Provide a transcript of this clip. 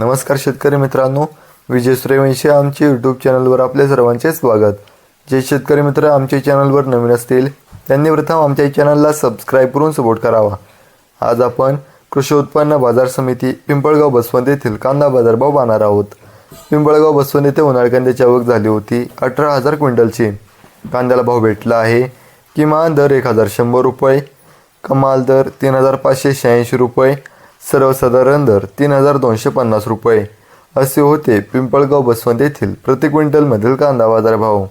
नमस्कार शेतकरी मित्रांनो विजय सूर्यवंशी आमच्या यूट्यूब चॅनलवर आपल्या सर्वांचे स्वागत. जे शेतकरी मित्र आमच्या चॅनलवर नवीन असतील त्यांनी प्रथम आमच्या चॅनलला सबस्क्राईब करून सपोर्ट करावा. आज आपण कृषी उत्पन्न बाजार समिती पिंपळगाव बसवंत येथील कांदा बाजारभाव पाहणार आहोत. पिंपळगाव बसवंत येथे उन्हाळ कांद्याची आवक झाली होती अठरा हजार क्विंटलची. कांद्याला भाव भेटला आहे किमान दर एक हजार शंभर रुपये कमाल दर तीन हजार पाचशे शहाऐंशी रुपये सर्वसाधारण दर तीन हजार दोनशे पन्नास रुपये. असे होते पिंपळगाव बसवंत येथील प्रति क्विंटलमधील कांदा बाजार भाव